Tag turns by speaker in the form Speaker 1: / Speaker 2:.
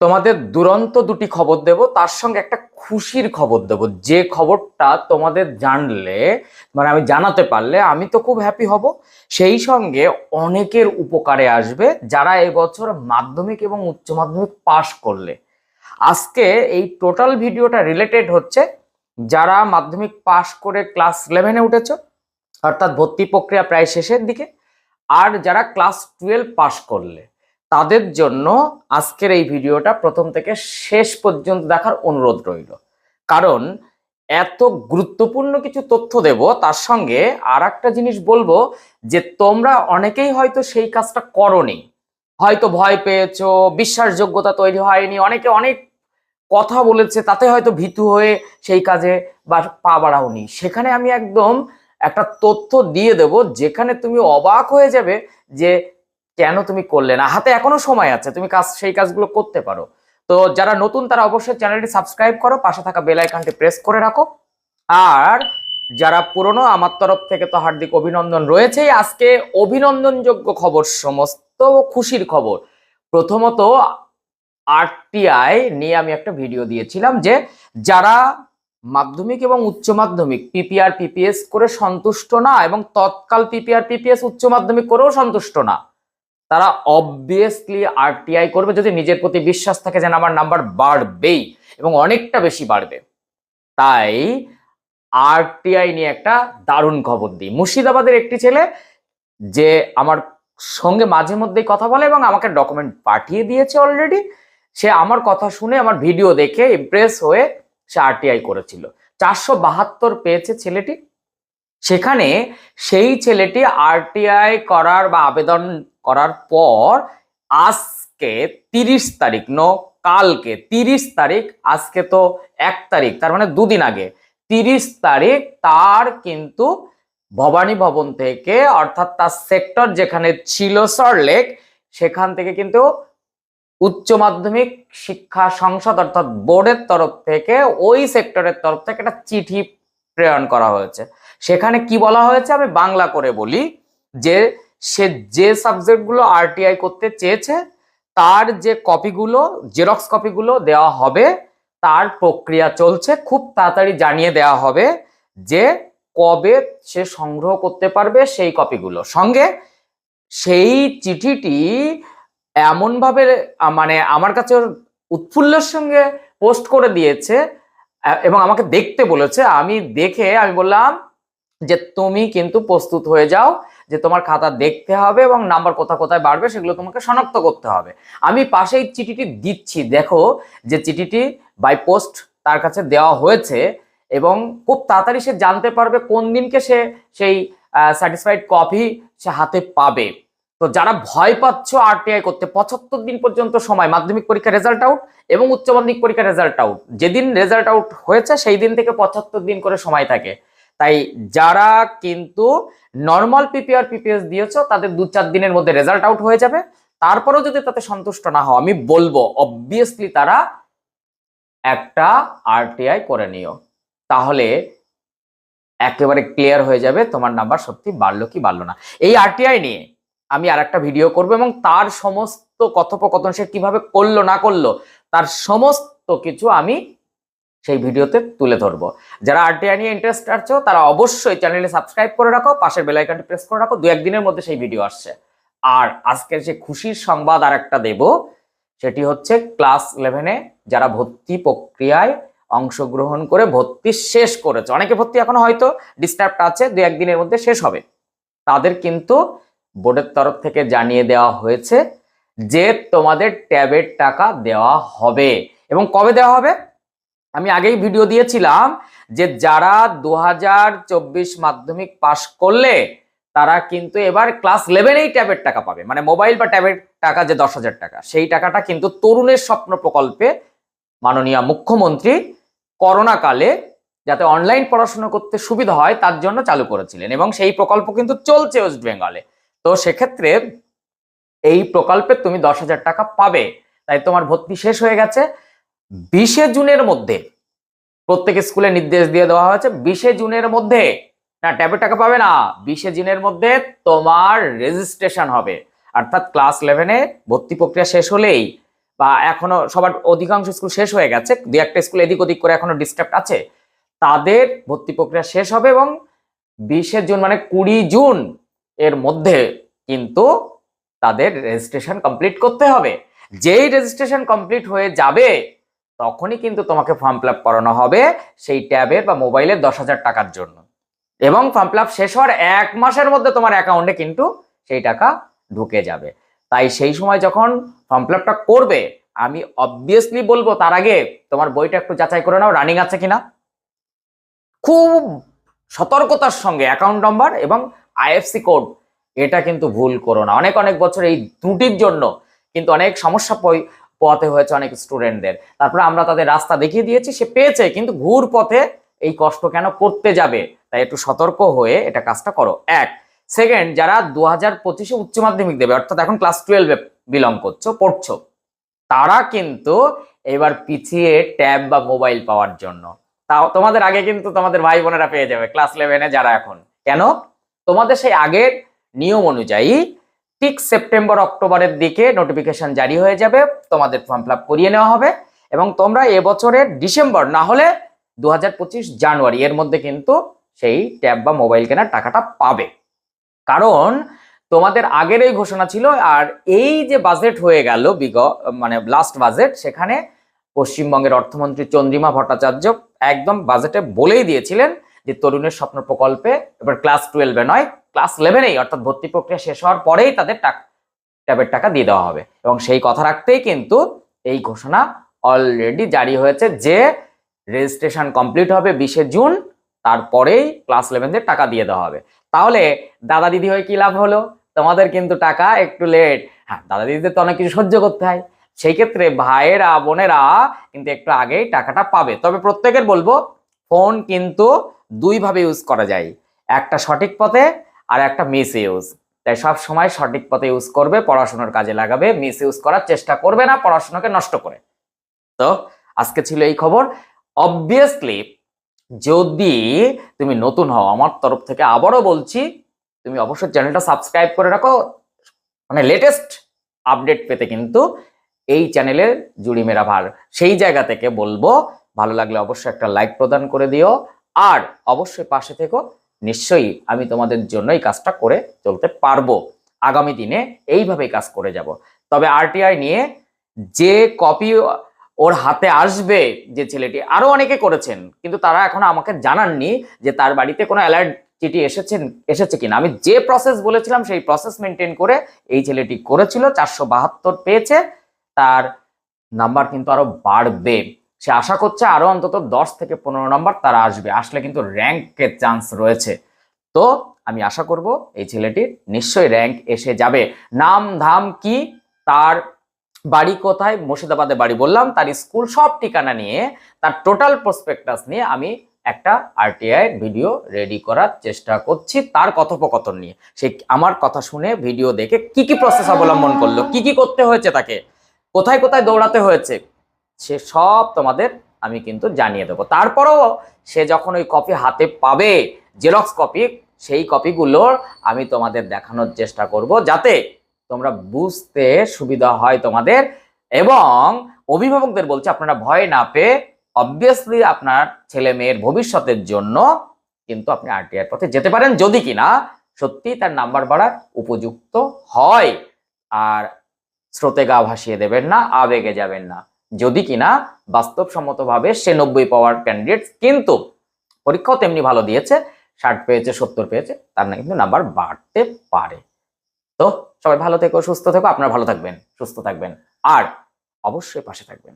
Speaker 1: তোমাদের দুরন্ত দুটি খবর দেব, তার সঙ্গে একটা খুশির খবর দেব। যে খবরটা তোমাদের জানলে মানে আমি জানাতে পারলে আমি তো খুব হ্যাপি হব। সেই সঙ্গে অনেকের উপকারে আসবে যারা এবছর মাধ্যমিক এবং উচ্চ মাধ্যমিক পাশ করলে। আজকে এই টোটাল ভিডিওটা রিলেটেড হচ্ছে, যারা মাধ্যমিক পাশ করে ক্লাস ইলেভেনে উঠেছ, অর্থাৎ ভর্তি প্রক্রিয়া প্রায় শেষের দিকে, আর যারা ক্লাস টুয়েলভ পাশ করলে। তাদের জন্য আজকের এই ভিডিওটা প্রথম থেকে শেষ পর্যন্ত দেখার অনুরোধ রইল। কারণ এত গুরুত্বপূর্ণ কিছু তথ্য দেব, তার সঙ্গে আর একটা জিনিস বলব যে তোমরা অনেকেই হয়তো সেই কাজটা করনি। হয়তো ভয় পেয়েছ, বিশ্বাসযোগ্যতা তৈরি হয়নি, অনেকে অনেক কথা বলেছে, তাতে হয়তো ভীতু হয়ে সেই কাজে বা পা বাড়াওনি। সেখানে আমি একদম একটা তথ্য দিয়ে দেব, যেখানে তুমি অবাক হয়ে যাবে যে কেন তুমি করলে না? হাতে এখনও সময় আছে, তুমি কাজ, সেই কাজগুলো করতে পারো। তো যারা নতুন, তারা অবশ্যই চ্যানেলটি সাবস্ক্রাইব করো, পাশে থাকা বেল আইকনটি প্রেস করে রাখো। আর যারা পুরনো, আমার তরফ থেকে তো হার্দিক অভিনন্দন রয়েছেই। আজকে অভিনন্দনযোগ্য খবর, সমস্ত খুশির খবর। প্রথমত, আরটিআই নিয়ে আমি একটা ভিডিও দিয়েছিলাম যে যারা মাধ্যমিক এবং উচ্চ মাধ্যমিক পিপিআর, পিপিএস করে সন্তুষ্ট না এবং তৎকাল পিপিআর, পিপিএস, উচ্চ মাধ্যমিক করেও সন্তুষ্ট না তারা অবভিয়াসলি আরটিআই করবে যদি নিজের প্রতি বিশ্বাস থাকে যেন আমার নাম্বার বাড়বেই এবং অনেকটা বেশি বাড়বে। তাই আরটিআই নিয়ে একটা দারুণ খবর দিই। মুর্শিদাবাদের একটি ছেলে যে আমার সঙ্গে মাঝে মধ্যেই কথা বলে এবং আমাকে ডকুমেন্ট পাঠিয়ে দিয়েছে অলরেডি সে আমার কথা শুনে আমার ভিডিও দেখে ইমপ্রেস হয়ে সে আরটিআই করেছিল। চারশো বাহাত্তর পেয়েছে ছেলেটি। সেখানে সেই ছেলেটি আরটিআই করার বা আবেদন করার পর আজকে তিরিশ তারিখ, নো, কালকে তিরিশ তারিখ, আজকে তো এক তারিখ, তার মানে দুদিন আগে। তিরিশ তারিখ তার কিন্তু ভবানী ভবন থেকে, অর্থাৎ তার সেক্টর যেখানে ছিল সরলেক সেখান থেকে কিন্তু উচ্চ মাধ্যমিক শিক্ষা সংসদ, অর্থাৎ বোর্ডের তরফ থেকে, ওই সেক্টরের তরফ থেকে একটা চিঠি প্রেরণ করা হয়েছে। সেখানে কি বলা হয়েছে? আমি বাংলা করে বলি যে সে যে সাবজেক্টগুলো আরটিআই করতে চেয়েছে, তার যে কপিগুলো জেরক্স কপিগুলো দেওয়া হবে, তার প্রক্রিয়া চলছে, খুব তাড়াতাড়ি জানিয়ে দেওয়া হবে যে কবে সে সংগ্রহ করতে পারবে সেই কপিগুলো। সঙ্গে সেই চিঠিটি এমনভাবে মানে আমার কাছে উৎফুল্লের সঙ্গে পোস্ট করে দিয়েছে এবং আমাকে দেখতে বলেছে। আমি দেখে আমি বললাম যে, তুমি কিন্তু প্রস্তুত হয়ে যাও যে তোমার খাতা দেখতে হবে এবং নাম্বার কোথায় কোথায় বাড়বে সেগুলো তোমাকে শনাক্ত করতে হবে। আমি পাশেই চিঠিটি দিচ্ছি। দেখো যে চিঠিটি বাই পোস্ট তার কাছে দেওয়া হয়েছে এবং খুব তাড়াতাড়ি সে জানতে পারবে কোন দিনকে সে সেই স্যাটিসফাইড কপি সে হাতে পাবে। তো যারা ভয় পাচ্ছ আরটিআই করতে, পঁচাত্তর দিন পর্যন্ত সময়, মাধ্যমিক পরীক্ষার রেজাল্ট আউট এবং উচ্চ মাধ্যমিক পরীক্ষার রেজাল্ট আউট যেদিন রেজাল্ট আউট হয়েছে, সেই দিন থেকে পঁচাত্তর দিন করে সময় থাকে। তাই যারা কিন্তু নর্মাল পিপিআর পিপিএস দিয়েছ, তাদের দু চার দিনের মধ্যে রেজাল্ট আউট হয়ে যাবে। তারপরেও যদি তাতে সন্তুষ্ট না হও, আমি বলব অবভিয়াসলি তারা একটা আরটিআই করে নিও। তাহলে একেবারে ক্লিয়ার হয়ে যাবে তোমার নাম্বার সত্যি বাড়লো কি বাড়লো না। এই আরটিআই নিয়ে আমি আর একটা ভিডিও করব এবং তার সমস্ত কথোপকথন সে কীভাবে করল, না করল, তার সমস্ত কিছু আমি সেই ভিডিওতে তুলে ধরবো। যারা আরটিআই নিয়ে ইন্টারেস্ট আছো, তারা অবশ্যই চ্যানেলে সাবস্ক্রাইব করে রাখো, পাশের বেল আইকনটি প্রেস করে রাখো দু একদিনের মধ্যে সেই ভিডিও আসছে। আর আজকের যে খুশির সংবাদ আর একটা দেব, সেটি হচ্ছে ক্লাস ইলেভেনে যারা ভর্তি প্রক্রিয়ায় অংশগ্রহণ করে ভর্তি শেষ করেছে। অনেকে ভর্তি এখনও হয়তো ডিস্টার্ব আছে দু একদিনের মধ্যে শেষ হবে। তাদের কিন্তু বোর্ডের তরফ থেকে জানিয়ে দেওয়া হয়েছে যে তোমাদের ট্যাবের টাকা দেওয়া হবে। এবং কবে দেওয়া হবে? আমি আগেই ভিডিও দিয়েছিলাম যে যারা দু হাজার চব্বিশ মাধ্যমিক পাশ করলে তারা কিন্তু এবার ক্লাস ইলেভেনেই ট্যাবের টাকা পাবে। মানে মোবাইল বা ট্যাবের টাকা যে দশ হাজার টাকা, সেই টাকাটা কিন্তু তরুণের স্বপ্ন প্রকল্পে মাননীয় মুখ্যমন্ত্রী করোনা কালে যাতে অনলাইন পড়াশোনা করতে সুবিধা হয়, তার জন্য চালু করেছিলেন এবং সেই প্রকল্প কিন্তু চলছে ওয়েস্ট বেঙ্গলে তো সেক্ষেত্রে এই প্রকল্পে তুমি দশ হাজার টাকা পাবে। তাই তোমার ভর্তি শেষ হয়ে গেছে। বিশে জুনের মধ্যে প্রত্যেক স্কুলে নির্দেশ দিয়ে দেওয়া হয়েছে, বিশে জুনের মধ্যে। না, ট্যাবের টাকা পাবে না। বিশে জুনের মধ্যে তোমার রেজিস্ট্রেশন হবে। অর্থাৎ ক্লাস ইলেভেনে ভর্তি প্রক্রিয়া শেষ হলেই বা এখনও সবার অধিকাংশ স্কুল শেষ হয়ে গেছে দু একটা স্কুল এদিক ওদিক করে এখনও ডিস্টার্ব আছে, তাদের ভর্তি প্রক্রিয়া শেষ হবে এবং বিশে জুন মানে কুড়ি জুন এর মধ্যে কিন্তু তাদের রেজিস্ট্রেশন কমপ্লিট করতে হবে। যেই রেজিস্ট্রেশন কমপ্লিট হয়ে যাবে তখনই কিন্তু তোমাকে ফর্ম ফিল করানো হবে সেই ট্যাবের বা মোবাইলের দশ হাজার টাকার জন্য। এবং ফর্ম ফিল শেষ হওয়ার এক মাসের মধ্যে তোমার অ্যাকাউন্টে কিন্তু সেই টাকা ঢুকে যাবে। তাই সেই সময় যখন ফর্ম ফিল করবে, আমি অবভিয়াসলি বলব তার আগে তোমার বইটা একটু যাচাই করে নাও রানিং আছে কিনা। খুব সতর্কতার সঙ্গে অ্যাকাউন্ট নাম্বার এবং আইএফসি কোড এটা কিন্তু ভুল করো না। অনেক অনেক বছর এই ত্রুটির জন্য কিন্তু অনেক সমস্যা পোয়াতে হয়েছে অনেক স্টুডেন্টদের তারপরে আমরা তাদের রাস্তা দেখিয়ে দিয়েছি, সে পেয়েছে, কিন্তু ঘুর পথে এই কষ্ট কেন করতে যাবে? তাই একটু সতর্ক হয়ে এটা কাজটা করো। এক সেকেন্ড যারা দু হাজার পঁচিশে উচ্চ মাধ্যমিক দেবে, অর্থাৎ এখন ক্লাস টুয়েলভে বিলং করছ, পড়ছো, তারা কিন্তু এবার পিছিয়ে ট্যাব বা মোবাইল পাওয়ার জন্য। তাও তোমাদের আগে কিন্তু তোমাদের ভাই বোনেরা পেয়ে যাবে ক্লাস ইলেভেনে যারা এখন। কেন? তোমাদের সেই আগের নিয়ম অনুযায়ী ঠিক সেপ্টেম্বর, অক্টোবরের দিকে নোটিফিকেশন জারি হয়ে যাবে। তোমাদের ফর্ম ফিল করিয়ে নেওয়া হবে এবং তোমরা এবছরের ডিসেম্বর না হলে দু হাজার পঁচিশ জানুয়ারি এর মধ্যে কিন্তু সেই ট্যাব বা মোবাইল কেনার টাকাটা পাবে। কারণ তোমাদের আগের এই ঘোষণা ছিল আর এই যে বাজেট হয়ে গেল, বিগ মানে লাস্ট বাজেট সেখানে পশ্চিমবঙ্গের অর্থমন্ত্রী চন্দ্রিমা ভট্টাচার্য একদম বাজেটে বলেই দিয়েছিলেন যে তরুণের স্বপ্ন প্রকল্পে এবার ক্লাস টুয়েলভে নয় ক্লাস ইলেভেনেই অর্থাৎ ভর্তি প্রক্রিয়া শেষ হওয়ার পরেই তাদের টাকা, ট্যাবের টাকা দিয়ে দেওয়া হবে। এবং সেই কথা রাখতেই কিন্তু এই ঘোষণা অলরেডি জারি হয়েছে যে রেজিস্ট্রেশন কমপ্লিট হবে বিশে জুন, তারপরেই ক্লাস ইলেভেনদের টাকা দিয়ে দেওয়া হবে। তাহলে দাদা দিদি হয়ে কি লাভ হলো? তোমাদের কিন্তু টাকা একটু লেট হ্যাঁ দাদা দিদিদের তো অনেক কিছু সহ্য করতে হয়। সেই ক্ষেত্রে ভাইয়েরা, বোনেরা কিন্তু একটু আগেই টাকাটা পাবে। তবে প্রত্যেকের বলব ফোন কিন্তু দুইভাবে ইউজ করা যায়। একটা সঠিক পথে আর একটা মিস ইউজ তাই সব সময় সঠিক পথে ইউজ করবে, পড়াশোনার কাজে লাগাবে মিস ইউজ করার চেষ্টা করবে না, পড়াশোনাকে নষ্ট করে। তো, আজকে ছিল এই খবর। অবভিয়াসলি যদি তুমি নতুন হও, আমার তরফ থেকে আবারও বলছি, তুমি অবশ্যই চ্যানেলটা সাবস্ক্রাইব করে রাখো। মানে লেটেস্ট আপডেট পেতে কিন্তু এই চ্যানেলের জুড়ি মেরা ভার। সেই জায়গা থেকে বলব, ভালো লাগলে অবশ্যই একটা লাইক প্রদান করে দিও। আর অবশ্যই পাশে থেকো। নিশ্চয়ই আমি তোমাদের জন্য এই কাজটা করে চলতে পারব। আগামী দিনে এইভাবেই কাজ করে যাব। তবে আরটিআই নিয়ে যে কপি ওর হাতে আসবে যে ছেলেটি, আরও অনেকে করেছেন, কিন্তু তারা এখন আমাকে জানাননি যে তার বাড়িতে কোনো অ্যালার্ট চিঠি এসেছেন, এসেছে কিনা। আমি যে প্রসেস বলেছিলাম, সেই প্রসেস মেনটেন করে এই ছেলেটি করেছিল, চারশো বাহাত্তর পেয়েছে, তার নাম্বার কিন্তু আরও বাড়বে। সে আশা করছে আরও অন্তত দশ থেকে পনেরো নম্বর তারা আসবে। আসলে কিন্তু র্যাঙ্কের চান্স রয়েছে। তো আমি আশা করব এই ছেলেটির নিশ্চয়ই র্যাঙ্ক এসে যাবে। নাম ধাম কি? তার বাড়ি কোথায়? মুর্শিদাবাদে বাড়ি বললাম। তার স্কুল সব ঠিকানা নিয়ে, তার টোটাল প্রসপেক্টাস নিয়ে আমি একটা আরটিআই ভিডিও রেডি করার চেষ্টা করছি তার কথোপকথন নিয়ে। সে আমার কথা শুনে ভিডিও দেখে কি কি প্রসেস অবলম্বন করল, কি কি করতে হয়েছে তাকে, কোথায় কোথায় দৌড়াতে হয়েছে সে সব তোমাদের আমি কিন্তু জানিয়ে দেবো। তারপরেও সে যখন ওই কপি হাতে পাবে জেরক্স কপি সেই কপিগুলোর আমি তোমাদের দেখানোর চেষ্টা করব যাতে তোমরা বুঝতে সুবিধা হয় তোমাদের এবং অভিভাবকদের বলছে আপনারা ভয় না পেয়ে অবভিয়াসলি আপনার ছেলে মেয়ের ভবিষ্যতের জন্য কিন্তু আপনি আরটিআর পথে যেতে পারেন যদি কিনা সত্যি তার নাম্বার বাড়ার উপযুক্ত হয়। আর স্রোতে গা ভাসিয়ে দেবেন না, আবেগে যাবেন না। যদি কিনা বাস্তবসম্মতভাবে সে নব্বই পাওয়ার ক্যান্ডিডেট কিন্তু পরীক্ষাও তেমনি ভালো দিয়েছে, ষাট পেয়েছে, সত্তর পেয়েছে, তার না কিন্তু নাম্বার বাড়তে পারে। তো সবাই ভালো থেকো, সুস্থ থেকো, আপনারা ভালো থাকবেন, সুস্থ থাকবেন, আর অবশ্যই পাশে থাকবেন।